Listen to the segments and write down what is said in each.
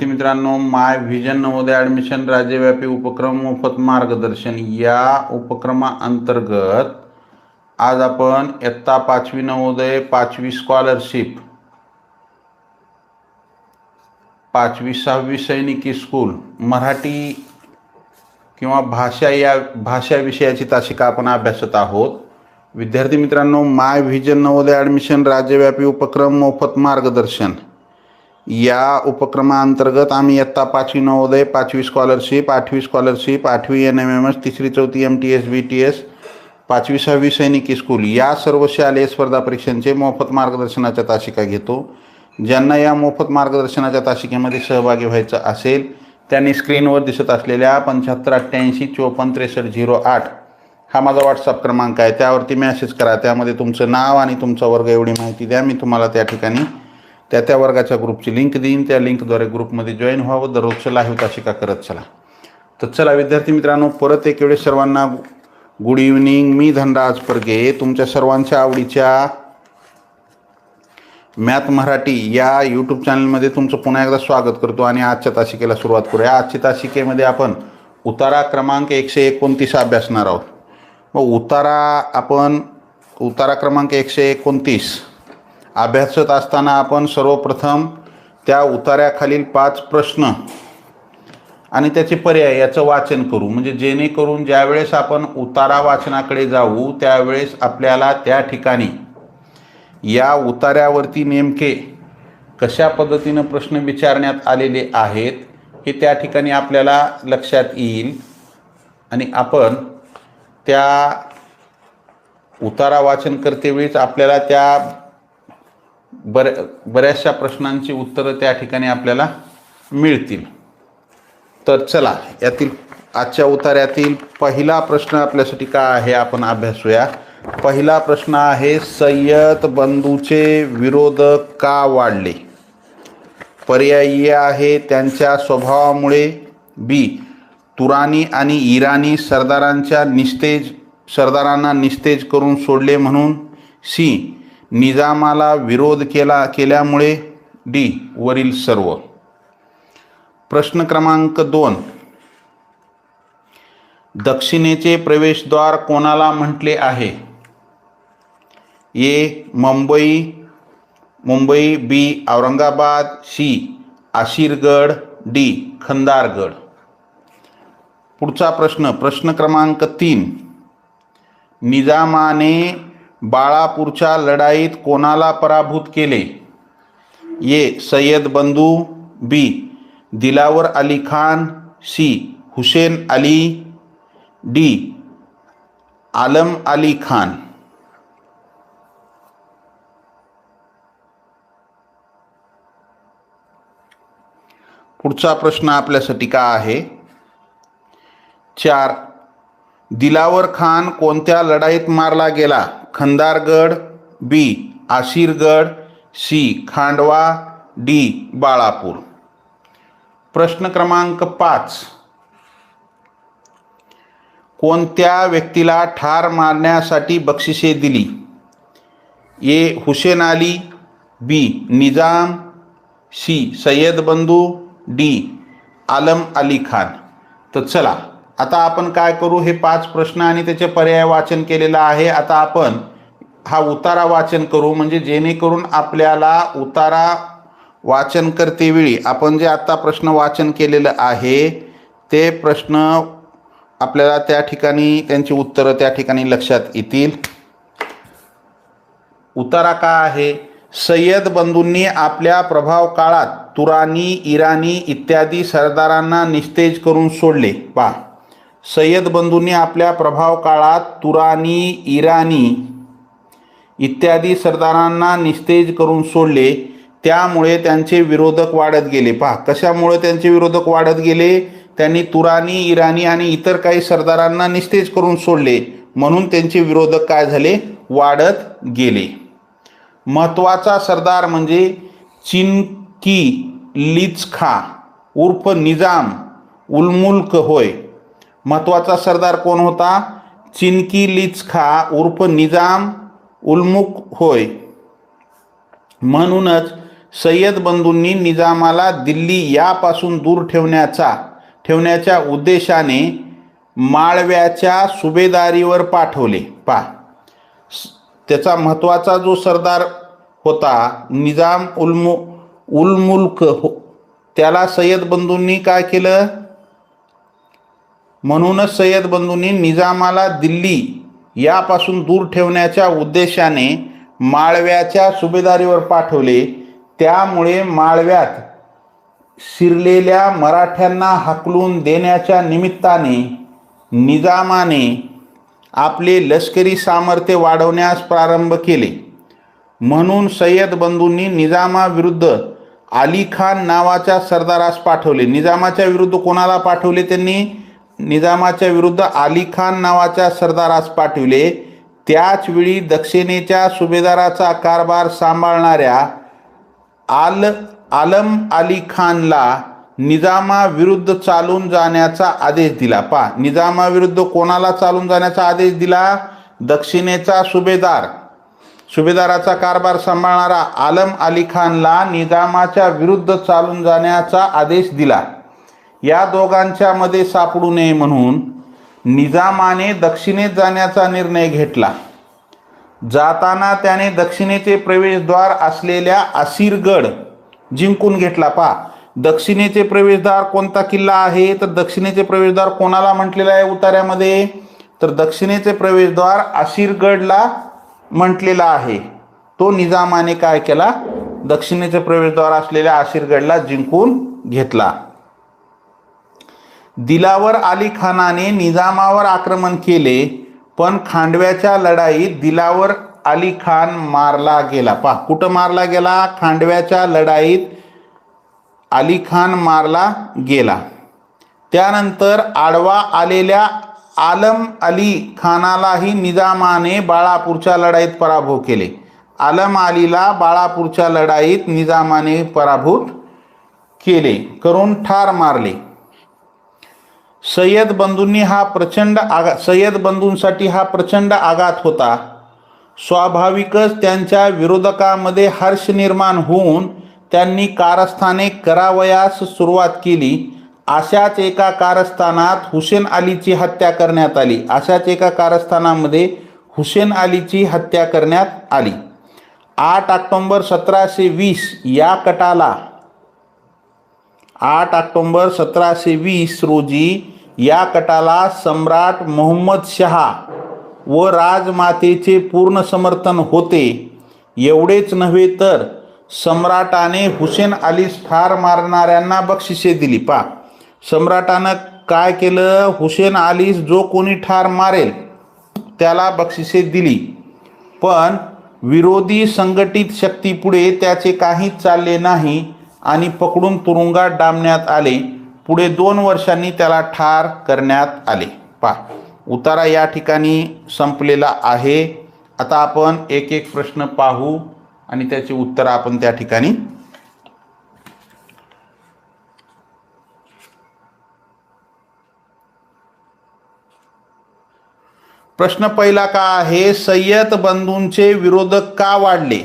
मित्रांनो माय vision Navodaya admission राज्यव्यापी उपक्रम मोफत मार्गदर्शन. या उपक्रमाअंतर्गत आज आपण इयत्ता पाचवी नवोदय पाचवी स्कॉलरशिप पाचवी सहावी सैनिकी स्कूल मराठी किंवा भाषा या भाषा विषयाची तासिका आपण अभ्यासत आहोत. विद्यार्थी मित्रांनो माय व्हिजन नवोदय ॲडमिशन राज्यव्यापी उपक्रम मोफत मार्गदर्शन. या उपक्रमाअंतर्गत आम्ही इयत्ता पाचवी नवोदय पाचवी स्कॉलरशिप आठवी स्कॉलरशिप आठवी एन एम एम एस तिसरी चौथी M T S B T S पाचवी सहावी सैनिकी स्कूल या सर्व शालेय स्पर्धा परीक्षांचे मोफत मार्गदर्शनाच्या तासिका घेतो. ज्यांना या मोफत मार्गदर्शनाच्या तासिकेमध्ये सहभागी व्हायचं असेल त्यांनी स्क्रीनवर दिसत असलेल्या पंच्याहत्तर अठ्ठ्याऐंशी चोपन्न त्रेसष्ट झिरो आठ हा माझा व्हॉट्सअप क्रमांक आहे. त्यावरती मेसेज करा. त्यामध्ये तुमचं नाव आणि तुमचा वर्ग एवढी माहिती द्या. मी तुम्हाला त्या ठिकाणी त्या त्या वर्गाच्या ग्रुपची लिंक देईन. त्या लिंकद्वारे ग्रुपमध्ये जॉईन व्हावं. दररोजचं लाईव्ह तासिका करत चला. तर चला विद्यार्थी मित्रांनो परत एक वेळेस सर्वांना गुड इव्हनिंग मी धनराज परगे. तुमच्या सर्वांच्या आवडीच्या मॅथ मराठी या यूट्यूब चॅनलमध्ये तुमचं पुन्हा एकदा स्वागत करतो आणि आजच्या तासिकेला सुरुवात करूया. आजच्या तासिकेमध्ये आपण उतारा क्रमांक एकशे एकोणतीस अभ्यासणार आहोत. मग उतारा आपण उतारा क्रमांक एकशे एकोणतीस अभ्यासत असताना आपण सर्वप्रथम त्या उतार्याखालील पाच प्रश्न आणि त्याचे पर्याय याचं वाचन करू. म्हणजे जेणेकरून ज्यावेळेस आपण उतारा वाचनाकडे जाऊ त्यावेळेस आपल्याला त्या ठिकाणी या उतार्यावरती नेमके कशा पद्धतीनं प्रश्न विचारण्यात आलेले आहेत हे त्या ठिकाणी आपल्याला लक्षात येईल. आणि आपण त्या उतारा वाचन करतेवेळीच आपल्याला त्या बऱ्या बऱ्याचशा प्रश्नांची उत्तरं त्या ठिकाणी आपल्याला मिळतील. तर चला यातील आजच्या उतार्यातील पहिला प्रश्न आपल्यासाठी काय आहे आपण अभ्यासूया. पहिला प्रश्न आहे सय्यद बंधूचे विरोधक का वाढले? पर्यायी आहे त्यांच्या स्वभावामुळे बी तुरानी आणि इराणी सरदारांच्या निस्तेज सरदारांना निस्तेज करून सोडले म्हणून सी निजामाला विरोध केला केल्यामुळे डी वरील सर्व. प्रश्न क्रमांक दोन. दक्षिणेचे प्रवेशद्वार कोणाला म्हटले आहे? A. Mumbai Mumbai B. Aurangabad C. Ashirgad D. Khandargad. पुढचा प्रश्न प्रश्न क्रमांक तीन. निजामाने बाळापूरच्या लढाईत कोणाला पराभूत केले? ए. सय्यद बंधू B Dilawar Ali Khan C Hussain Ali D Alam Ali Khan. पुढचा प्रश्न आपल्यासाठी का आहे? चार. दिलावर खान कोणत्या लढाईत मारला गेला? Khandargad B Ashirgad C Khandwa D Balapur. प्रश्न क्रमांक पाच. कोणत्या व्यक्तीला ठार मारण्यासाठी बक्षिसे दिली? A Hussain Ali B Nizam C Sayyad बंधू डी आलम अली खान. तर चला आता आपण काय करू? हे पाच प्रश्न आणि त्याचे पर्याय वाचन केलेलं आहे. आता आपण हा उतारा वाचन करू. म्हणजे जेणेकरून आपल्याला उतारा वाचन करतेवेळी आपण जे आत्ता प्रश्न वाचन केलेलं आहे ते प्रश्न आपल्याला त्या ठिकाणी त्यांची उत्तरं त्या ठिकाणी लक्षात येतील. उतारा का आहे? सय्यद बंधूंनी आपल्या प्रभाव काळात तुरानी इराणी इत्यादी सरदारांना निस्तेज करून सोडले. पा सय्यद बंधूंनी आपल्या प्रभाव काळात तुरानी इराणी इत्यादी सरदारांना निस्तेज करून सोडले त्यामुळे त्यांचे विरोधक वाढत गेले. पहा कशामुळे त्यांचे विरोधक वाढत गेले? त्यांनी तुरानी इराणी आणि इतर काही सरदारांना निस्तेज करून सोडले. म्हणून त्यांचे विरोधक काय झाले? वाढत गेले. महत्त्वाचा सरदार म्हणजे चिनकी लिचखा उर्फ निजाम उलमुल्क होय. महत्त्वाचा सरदार कोण होता? चिनकी लिचखा उर्फ निजाम उल्मुख होय. म्हणूनच सय्यद बंधूंनी निजामाला दिल्ली यापासून दूर ठेवण्याचा ठेवण्याच्या उद्देशाने माळव्याच्या सुभेदारीवर पाठवले. पा त्याचा महत्त्वाचा जो सरदार होता निजाम उल्मु उलमुल्क हो त्याला सय्यद बंधूंनी काय केलं? म्हणूनच सय्यद बंधूंनी निजामाला दिल्ली यापासून दूर ठेवण्याच्या उद्देशाने माळव्याच्या सुभेदारीवर पाठवले. त्यामुळे माळव्यात शिरलेल्या मराठ्यांना हाकलून देण्याच्या निमित्ताने निजामाने आपले लष्करी सामर्थ्य वाढवण्यास प्रारंभ केले. म्हणून सय्यद बंधूंनी निजामाविरुद्ध अली खान नावाच्या सरदारास पाठवले. निजामाच्या विरुद्ध कोणाला पाठवले त्यांनी? निजामाच्या विरुद्ध अली खान नावाच्या सरदारास पाठविले. त्याचवेळी दक्षिणेच्या सुभेदाराचा कारभार सांभाळणाऱ्या आल आलम अली खानला निजामाविरुद्ध चालून जाण्याचा आदेश दिला. पा निजामाविरुद्ध कोणाला चालून जाण्याचा आदेश दिला? दक्षिणेचा सुभेदार. सुभेदाराचा कारभार सांभाळणारा आलम अली खानला निजामाच्या विरुद्ध चालून जाण्याचा आदेश दिला. या दोघांच्या मध्ये सापडू नये म्हणून निजामाने दक्षिणेत जाण्याचा निर्णय घेतला. जाताना त्याने दक्षिणेचे प्रवेशद्वार असलेल्या असिरगड जिंकून घेतला. पा दक्षिणेचे प्रवेशद्वार कोणता किल्ला आहे? तर दक्षिणेचे प्रवेशद्वार कोणाला म्हटलेलं आहे उतार्यामध्ये? तर दक्षिणेचे प्रवेशद्वार असिरगडला म्हटलेला आहे. तो निजामाने काय केला? दक्षिणेचे प्रवेशद्वार असलेल्या आशीरगडला जिंकून घेतला. दिलावर अली खानाने निजामावर आक्रमण केले पण खांडव्याच्या लढाईत दिलावर अली खान मारला गेला. पा कुठं मारला गेला? खांडव्याच्या लढाईत अली खान मारला गेला. त्यानंतर आडवा आलेल्या आलम अली खानालाही निजामाने बाळापूरच्या लढाईत पराभव केले. आलम अलीला बाळापूरच्या लढाईत निजामाने पराभूत केले करून ठार मारले. सय्यद बंधूंनी हा प्रचंड आगा सय्यद बंधूंसाठी हा प्रचंड आघात होता. स्वाभाविकच त्यांच्या विरोधकामध्ये हर्ष निर्माण होऊन त्यांनी कारस्थाने करावयास सुरुवात केली. अशाच एका कारस्थानात हुसेन अलीची हत्या करण्यात आली. अशाच एका कारस्थानामध्ये हुसेन अलीची हत्या करण्यात आली. आठ ऑक्टोंबर सतराशे वीस या कटाला आठ ऑक्टोंबर सतराशे वीस रोजी या कटाला सम्राट मोहम्मद शहा व राजमातेचे पूर्ण समर्थन होते. एवढेच नव्हे तर सम्राटाने हुसेन अलीस ठार मारणाऱ्यांना बक्षिसे दिली. पा सम्राटानं काय केलं? हुसेन अलीस जो कोणी ठार मारेल त्याला बक्षिसे दिली. पण विरोधी संघटित शक्तीपुढे त्याचे काहीच चालले नाही आणि पकडून तुरुंगात डांबण्यात आले. पुढे दोन वर्षांनी त्याला ठार करण्यात आले. पा उतारा या ठिकाणी संपलेला आहे. आता आपण एक एक प्रश्न पाहू आणि त्याचे उत्तर आपण त्या ठिकाणी प्रश्न पहिला का आहे? सय्यद बंधूंचे विरोधक का वाढले?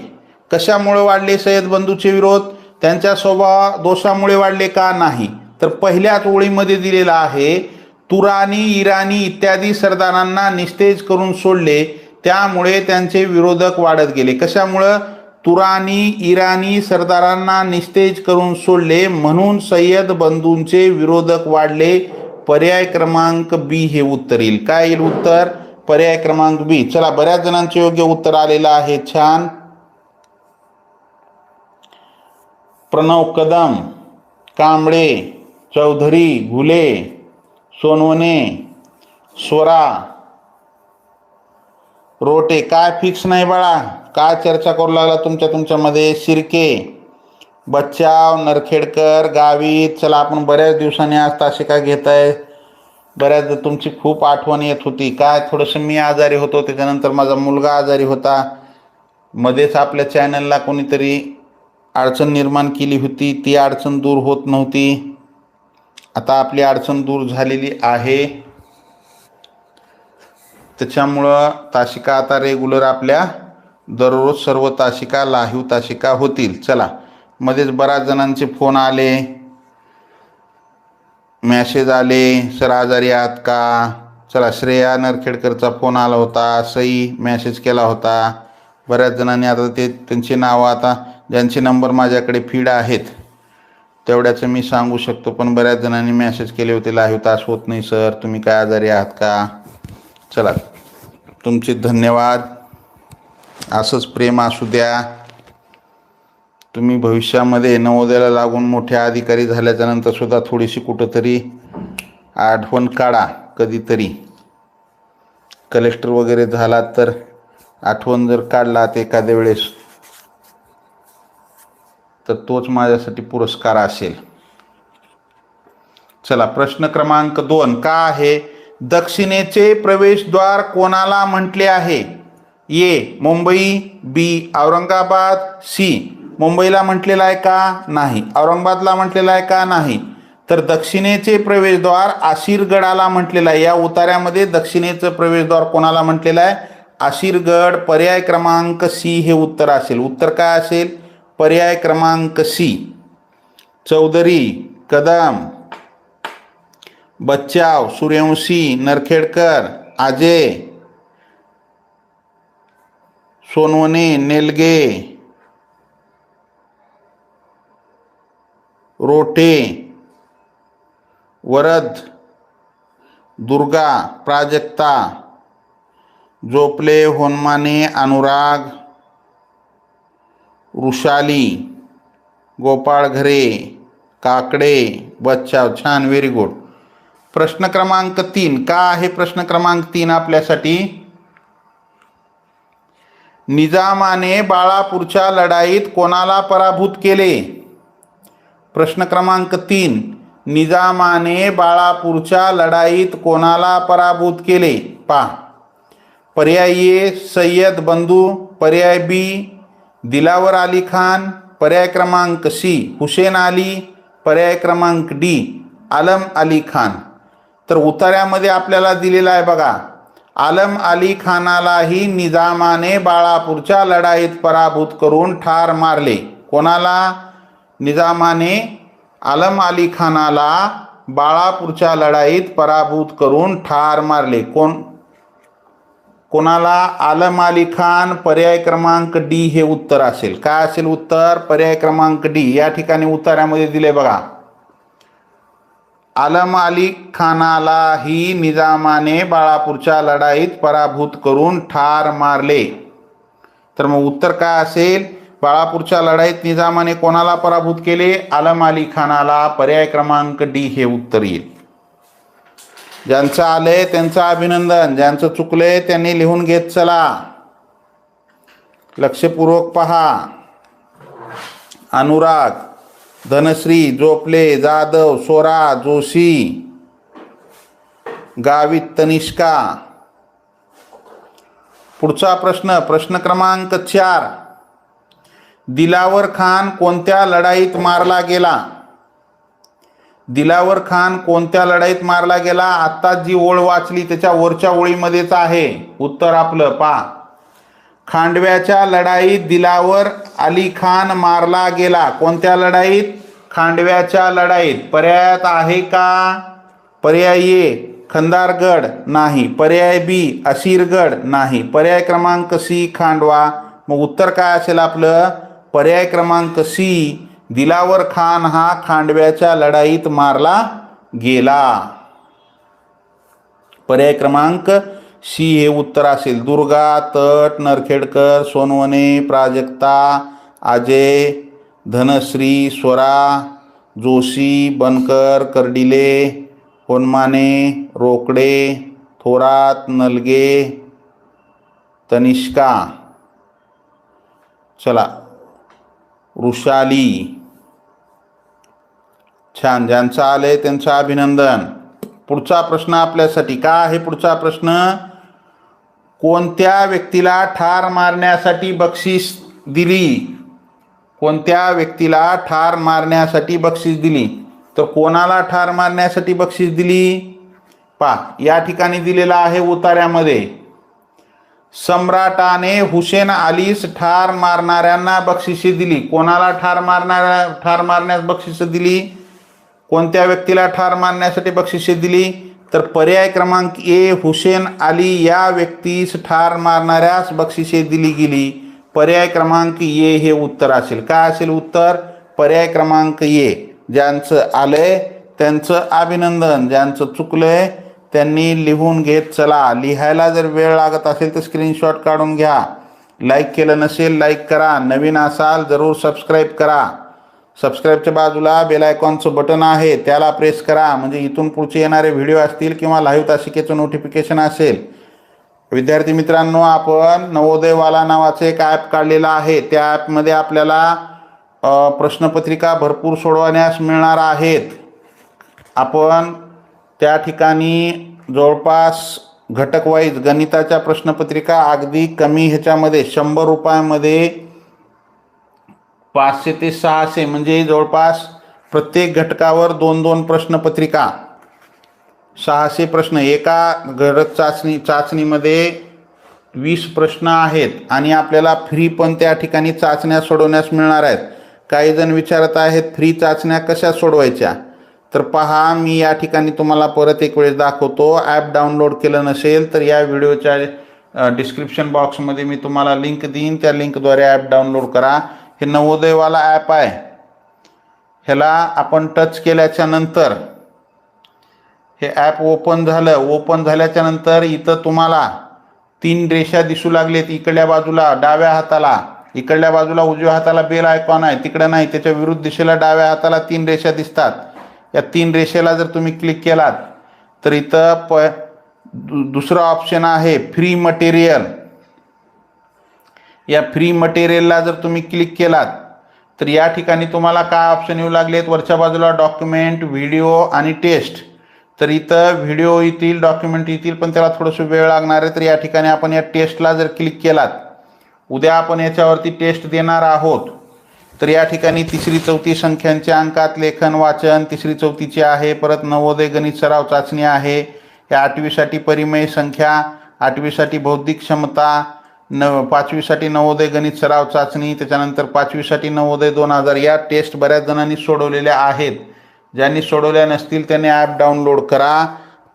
कशामुळे वाढले सय्यद बंधूचे विरोध? त्यांच्या स्वभाव दोषामुळे वाढले का नाही? तर पहिल्याच ओळीमध्ये दिलेला आहे तुरानी इराणी इत्यादी सरदारांना निस्तेज करून सोडले. त्यामुळे त्यांचे विरोधक वाढत गेले. कशामुळं? तुरानी इराणी सरदारांना निस्तेज करून सोडले म्हणून सय्यद बंधूंचे विरोधक वाढले. पर्याय क्रमांक बी हे उत्तर येईल. काय येईल उत्तर? पर्याय क्रमांक बी. चला बऱ्याच जणांचे योग्य उत्तर आलेलं आहे. छान. प्रणव कदम कांबळे चौधरी भुले सोनवणे स्वरा रोटे काय फिक्स नाही बाळा. काय चर्चा करू लागला तुमच्या तुमच्यामध्ये? शिर्के बच्चाव नरखेडकर गावित. चला आपण बऱ्याच दिवसांनी आज तासिका घेत आहे बऱ्याच तुमची खूप आठवण येत होती. काय थोडंसं मी आजारी होतो त्याच्यानंतर माझा मुलगा आजारी होता. मध्येच आपल्या चॅनलला कोणीतरी अडचण निर्माण केली होती. ती अडचण दूर होत नव्हती. आता आपली अडचण दूर झालेली आहे. त्याच्यामुळं तासिका आता रेग्युलर आपल्या दररोज सर्व तासिका लाहीव तासिका होतील. चला मध्येच बऱ्याच जणांचे फोन आले. मॅसेज आले सर आजारी आहात का? चला श्रेया नरखेडकरचा फोन आला होता. सई मॅसेज केला होता. बऱ्याच जणांनी आता ते त्यांची नावं आता ज्यांचे नंबर माझ्याकडे फीड आहेत. तेवढ्याचं मी सांगू शकतो पण बऱ्याच जणांनी मॅसेज केले होते लाईव्ह तास होत नाही सर तुम्ही काय आजारी आहात का? चला तुमचे धन्यवाद. असंच प्रेम असू द्या. तुम्ही भविष्यामध्ये नवोदयाला लागून मोठे अधिकारी झाल्याच्यानंतर सुद्धा थोडीशी कुठंतरी आठवण काढा कधीतरी. कलेक्टर वगैरे झालात तर आठवण जर काढलात एखाद्या वेळेस तर तोच माझ्यासाठी पुरस्कार असेल. चला प्रश्न क्रमांक दोन. का आहे? दक्षिणेचे प्रवेशद्वार कोणाला म्हटले आहे? A Mumbai B Aurangabad C मुंबईला म्हटलेला आहे का नाही? औरंगाबादला म्हटलेला आहे का नाही? तर दक्षिणेचे प्रवेशद्वार आशीरगडाला म्हटलेलं आहे. या उतार्यामध्ये दक्षिणेचं प्रवेशद्वार कोणाला म्हटलेलं आहे? आशीरगड पर्याय क्रमांक सी हे उत्तर असेल. उत्तर काय असेल? पर्याय क्रमांक सी, चौधरी, कदम, बच्चाव, सूर्यवंशी, नरखेडकर आजे सोनवणे, नेलगे, रोटे, वरद, दुर्गा, प्राजक्ता, जोपले, होनमाने, अनुराग वृषाली गोपाळ घरे काकडे बच्चाव छान व्हेरी गुड प्रश्न क्रमांक तीन. का आहे प्रश्न क्रमांक तीन आपल्यासाठी? निजामाने बाळापूरच्या लढाईत कोणाला पराभूत केले? प्रश्न क्रमांक तीन. निजामाने बाळापूरच्या लढाईत कोणाला पराभूत केले? पा. पर्याय ए सय्यद बंधू पर्याय बी दिलावर अली खान पर्याय क्रमांक सी हुसेन अली पर्याय क्रमांक डी आलम अली खान. तर उतार्यामध्ये आपल्याला दिलेला आहे बघा आलम अली खानालाही निजामाने बाळापूरच्या लढाईत पराभूत करून ठार मारले. कोणाला? निजामाने आलम अली खानाला बाळापूरच्या लढाईत पराभूत करून ठार मारले. कोण? कोणाला आलम अली खान पर्याय क्रमांक डी हे उत्तर असेल. काय असेल उत्तर? पर्याय क्रमांक डी. या ठिकाणी उत्तरामध्ये दिले बघा. आलम अली खानालाही निजामाने बाळापूरच्या लढाईत पराभूत करून ठार मारले. तर मग उत्तर काय असेल? बाळापूरच्या लढाईत निजामाने कोणाला पराभूत केले? आलम अली खानाला पर्याय क्रमांक डी हे उत्तर येईल. ज्यांचं आलंय त्यांचं अभिनंदन ज्यांचं चुकलंय त्यांनी लिहून घेत चला. लक्षपूर्वक पहा. अनुराग धनश्री जोपले जाधव सोरा जोशी गावित तनिष्का. पुढचा प्रश्न प्रश्न क्रमांक चार. दिलावर खान कोणत्या लढाईत मारला गेला? दिलावर खान कोणत्या लढाईत मारला गेला? आत्ता जी ओळ वाचली त्याच्या वरच्या ओळीमध्येच आहे. उत्तर आपलं पा खांडव्याच्या लढाईत दिलावर अली खान मारला गेला. कोणत्या लढाईत? खांडव्याच्या लढाईत. पर्यायात आहे का? पर्याय ए खंदारगड. नाही. पर्याय बी अशीरगड. नाही. पर्याय क्रमांक सी खांडवा. मग उत्तर काय असेल आपलं? पर्याय क्रमांक सी दिलावर खान हा खांडव्याच्या लढाईत मारला गेला. पर्याय क्रमांक सी हे उत्तर असेल. दुर्गा तट नरखेडकर सोनवणे प्राजक्ता अजय धनश्री स्वरा जोशी बनकर कर्डिले होनमाने रोकडे थोरात नलगे तनिष्का. चला वृषाली. छान ज्यांचं आलंय त्यांचं अभिनंदन. पुढचा प्रश्न आपल्यासाठी. का आहे पुढचा प्रश्न? कोणत्या व्यक्तीला ठार मारण्यासाठी बक्षीस दिली? कोणत्या व्यक्तीला ठार मारण्यासाठी बक्षीस दिली? तर कोणाला ठार मारण्यासाठी बक्षीस दिली? पा या ठिकाणी दिलेला आहे उतार्यामध्ये. सम्राटाने हुसेन अलीस ठार मारणाऱ्यांना बक्षिसे दिली. कोणाला ठार मारणाऱ्या ठार मारण्यास बक्षिसं दिली? कोणत्या व्यक्तीला ठार मारण्यासाठी बक्षिसे दिली? तर पर्याय क्रमांक ए हुसेन अली या व्यक्तीस ठार मारणाऱ्यास बक्षिसे दिली गेली. पर्याय क्रमांक ए हे उत्तर असेल. काय असेल उत्तर? पर्याय क्रमांक ए ज्यांचं आलंय त्यांचं अभिनंदन ज्यांचं चुकलंय त्यांनी लिहून घेत चला. लिहायला जर वेळ लागत असेल तर स्क्रीनशॉट काढून घ्या. लाईक केलं नसेल लाईक करा. नवीन असाल जरूर सबस्क्राईब करा. सबस्क्राईबच्या बाजूला बेल आयकॉनचं बटन आहे त्याला प्रेस करा. म्हणजे इथून पुढचे येणारे व्हिडिओ असतील किंवा लाईव्ह तासिकेचं नोटिफिकेशन असेल. विद्यार्थी मित्रांनो आपण नवोदयवाला नावाचं एक ॲप काढलेलं आहे. त्या ॲपमध्ये आपल्याला प्रश्नपत्रिका भरपूर सोडवण्यास मिळणार आहेत. आपण त्या ठिकाणी जवळपास घटकवाईज गणिताच्या प्रश्नपत्रिका अगदी कमी ह्याच्यामध्ये शंभर रुपयामध्ये पाचशे ते सहाशे म्हणजे जवळपास प्रत्येक घटकावर दोन दोन प्रश्नपत्रिका सहाशे प्रश्न. एका घटक चाचणी चाचणीमध्ये वीस प्रश्न आहेत आणि आपल्याला फ्री पण त्या ठिकाणी चाचण्या सोडवण्यास मिळणार आहेत. काही जण विचारत आहेत फ्री चाचण्या कशा सोडवायच्या? तर पहा मी या ठिकाणी तुम्हाला परत एक वेळेस दाखवतो. ॲप डाउनलोड केलं नसेल तर या व्हिडिओच्या डिस्क्रिप्शन बॉक्समध्ये मी तुम्हाला लिंक देईन. त्या लिंकद्वारे ॲप डाउनलोड करा. हे नवोदयवाला ॲप आहे. ह्याला आपण टच केल्याच्यानंतर हे ॲप ओपन झालं ओपन झाल्याच्यानंतर इथं तुम्हाला तीन रेषा दिसू लागलेत. इकडल्या बाजूला डाव्या हाताला इकडल्या बाजूला उजव्या हाताला बेल आयकॉन आहे. तिकडं नाही त्याच्या विरुद्ध दिशेला डाव्या हाताला तीन रेषा दिसतात. या तीन रेषेला जर तुम्ही क्लिक केलात तर इथं प दु दुसरा ऑप्शन आहे फ्री मटेरियल या फ्री मटेरियलला जर तुम्ही क्लिक केलात तर या ठिकाणी तुम्हाला काय ऑप्शन येऊ लागलेत? वरच्या बाजूला डॉक्युमेंट व्हिडिओ आणि टेस्ट तर इथं व्हिडिओ येतील डॉक्युमेंट येतील पण त्याला थोडंसं वेळ लागणार आहे तर या ठिकाणी आपण या टेस्टला जर क्लिक केलात उद्या आपण याच्यावरती टेस्ट देणार आहोत. तर या ठिकाणी तिसरी चौथी संख्यांच्या अंकात लेखन वाचन तिसरी चौथीची आहे परत नवोदय गणित सराव चाचणी आहे या आठवीसाठी परिमेय संख्या आठवीसाठी बौद्धिक क्षमता न पाचवीसाठी नवोदय गणित सराव चाचणी त्याच्यानंतर पाचवीसाठी नवोदय दोन हजार या टेस्ट बऱ्याच जणांनी सोडवलेल्या आहेत. ज्यांनी सोडवल्या नसतील त्यांनी ॲप डाउनलोड करा.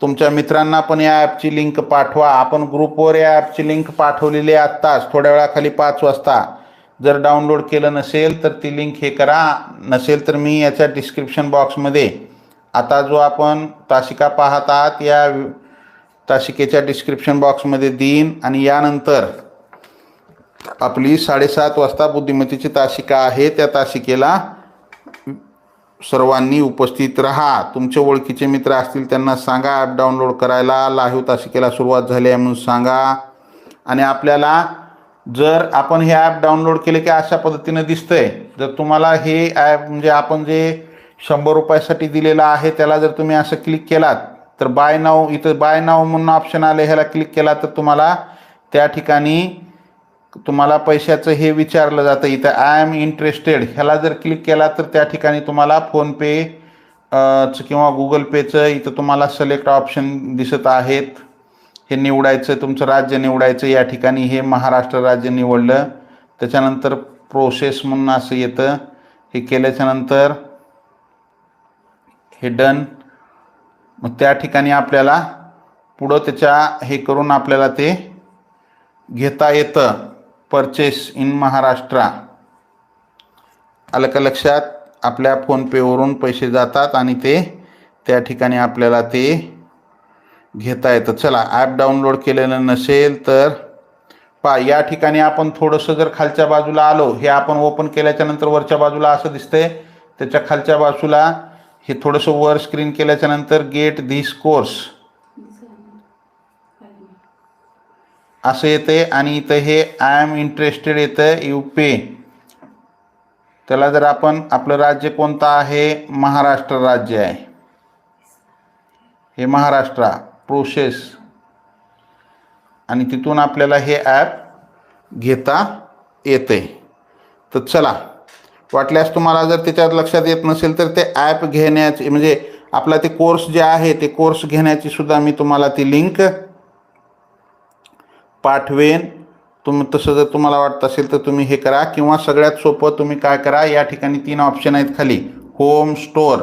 तुमच्या मित्रांना पण या ॲपची लिंक पाठवा. आपण ग्रुपवर या ॲपची लिंक पाठवलेली आहे आत्ताच थोड्या वेळाखाली पाच वाजता. जर डाउनलोड केलं नसेल तर ती लिंक हे करा. नसेल तर मी याच्या डिस्क्रिप्शन बॉक्समध्ये आता जो आपण तासिका पाहत आहात या तासिकेच्या डिस्क्रिप्शन बॉक्समध्ये देईन. आणि यानंतर आपली साडेसात वाजता बुद्धिमत्तेची तासिका आहे त्या तासिकेला सर्वांनी उपस्थित राहा. तुमचे ओळखीचे मित्र असतील त्यांना सांगा ॲप डाउनलोड करायला. लाईव्ह तासिकेला सुरुवात झाली आहे म्हणून सांगा. आणि आपल्याला जर आपण हे ॲप डाउनलोड केले की अशा पद्धतीनं दिसतंय जर तुम्हाला हे ॲप म्हणजे आपण जे शंभर रुपयासाठी दिलेलं आहे त्याला जर तुम्ही असं क्लिक केलात तर बाय नाव इथं बाय नाव म्हणून ऑप्शन आले ह्याला क्लिक केला तर तुम्हाला त्या ठिकाणी तुम्हाला पैशाचं हे विचारलं जातं इथं आय एम इंटरेस्टेड ह्याला जर क्लिक केला तर त्या ठिकाणी तुम्हाला फोनपे चं किंवा गुगल पेचं इथं तुम्हाला सिलेक्ट ऑप्शन दिसत आहेत. हे निवडायचं तुमचं राज्य निवडायचं या ठिकाणी हे महाराष्ट्र राज्य निवडलं. त्याच्यानंतर प्रोसेस म्हणून असं येतं. हे केल्याच्यानंतर हे डन मग त्या ठिकाणी आपल्याला पुढं त्याच्या हे करून आपल्याला ते घेता येतं. Purchase in Maharashtra. आलं का लक्षात आपल्या फोनपेवरून पैसे जातात आणि ते त्या ठिकाणी आपल्याला ते घेता येतं. चला ॲप डाउनलोड केलेलं नसेल तर पा या ठिकाणी आपण थोडंसं जर खालच्या बाजूला आलो हे आपण ओपन केल्याच्यानंतर वरच्या बाजूला असं दिसतंय. त्याच्या खालच्या बाजूला हे थोडंसं वर स्क्रीन केल्याच्यानंतर गेट धिस कोर्स असं येते आणि इथं हे आय एम इंटरेस्टेड येतं यू पे त्याला जर आपण आपलं राज्य कोणतं आहे? महाराष्ट्र राज्य आहे. हे महाराष्ट्र प्रोसेस आणि तिथून आपल्याला हे ॲप घेता येते तर चला वाटल्यास तुम्हाला जर त्याच्यात लक्षात येत नसेल तर ते ॲप घेण्याचे म्हणजे आपला ते कोर्स जे आहे ते कोर्स घेण्याची सुद्धा मी तुम्हाला ती लिंक पाठवेन. तुम तसं जर तुम्हाला वाटत असेल तर तुम्ही हे करा किंवा सगळ्यात सोपं तुम्ही काय करा या ठिकाणी तीन ऑप्शन आहेत खाली. होम स्टोअर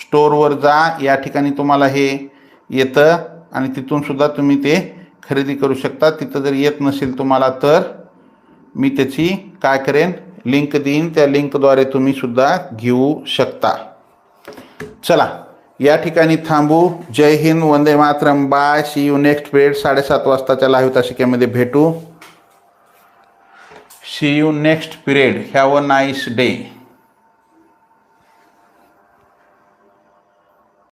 स्टोअरवर जा या ठिकाणी तुम्हाला हे येतं आणि तिथूनसुद्धा तुम्ही ते खरेदी करू शकता. तिथं जर येत नसेल तुम्हाला तर मी त्याची काय करेन लिंक देईन. त्या लिंकद्वारे तुम्ही सुद्धा घेऊ शकता. चला. या ठिकाणी थांबू. जय हिंद वंदे Mataram. Bye. See you next period साडेसात वाजताच्या लाईव्ह तासिकेमध्ये भेटू. See you next period have a nice day